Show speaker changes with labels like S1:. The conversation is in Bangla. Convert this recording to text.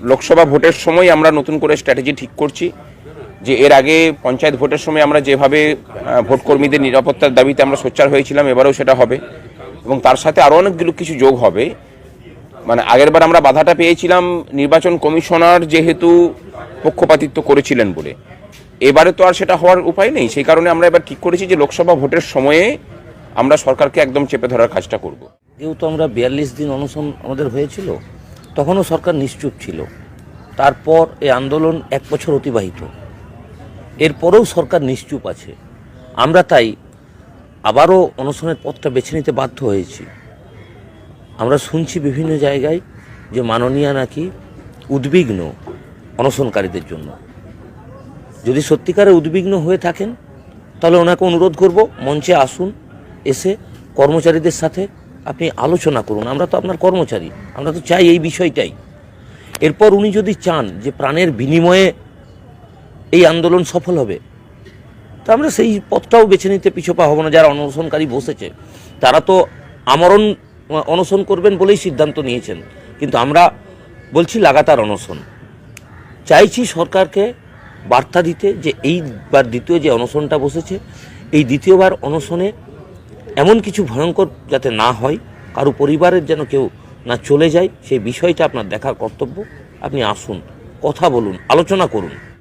S1: লোকসভা ভোটের সময় আমরা নতুন করে স্ট্র্যাটেজি ঠিক করছি যে এর আগে পঞ্চায়েত ভোটের সময় আমরা যেভাবে আহ, ভোট কর্মীদের নিরাপত্তার দাবিতে আমরা সোচ্চার হয়েছিলাম এবারেও সেটা হবে। এবং তার সাথে আরও অনেকগুলো কিছু যোগ হবে। মানে আগেরবার আমরা বাধাটা পেয়েছিলাম নির্বাচন কমিশনার যেহেতু পক্ষপাতিত্ব করেছিলেন বলে। এবারে তো আর সেটা হওয়ার উপায় নেই। সেই কারণে আমরা এবার ঠিক করেছি যে লোকসভা ভোটের সময়ে আমরা সরকারকে একদম চেপে ধরার কাজটা করব।
S2: যেহেতু আমরা বিয়াল্লিশ দিন অনশন আমাদের হয়েছিল তখনও সরকার নিশ্চুপ ছিল। তারপর এ আন্দোলন এক বছর অতিবাহিত। এরপরেও সরকার নিশ্চুপ আছে। আমরা তাই আবারও অনশনের পথটা বেছে নিতে বাধ্য হয়েছি। আমরা শুনছি বিভিন্ন জায়গায় যে মাননীয়া নাকি উদ্বিগ্ন অনশনকারীদের জন্য। যদি সত্যিকারে উদ্বিগ্ন হয়ে থাকেন, তাহলে ওনাকে অনুরোধ করব মঞ্চে আসুন, এসে কর্মচারীদের সাথে আপনি আলোচনা করুন, আমরা তো আপনার কর্মচারী, আমরা তো চাই এই বিষয়টাই। এরপর উনি যদি চান যে প্রাণের বিনিময়ে এই আন্দোলন সফল হবে, তা আমরা সেই পথটাও বেছে নিতে পিছপা হব না, যারা অনশনকারী বসেছে। তারা তো আমরণ, অনশন করবেন বলেই সিদ্ধান্ত নিয়েছেন। কিন্তু আমরা বলছি লাগাতার অনশন। চাইছি সরকারকে বার্তা দিতে যে এইবার দ্বিতীয় যে অনশনটা বসেছে, এই দ্বিতীয়বার অনশনে এমন কিছু ভয়ঙ্কর যাতে না হয়, কারও পরিবারের যেন কেউ না চলে যায়, সেই বিষয়টা আপনার দেখার কর্তব্য। আপনি আসুন, কথা বলুন, আলোচনা করুন।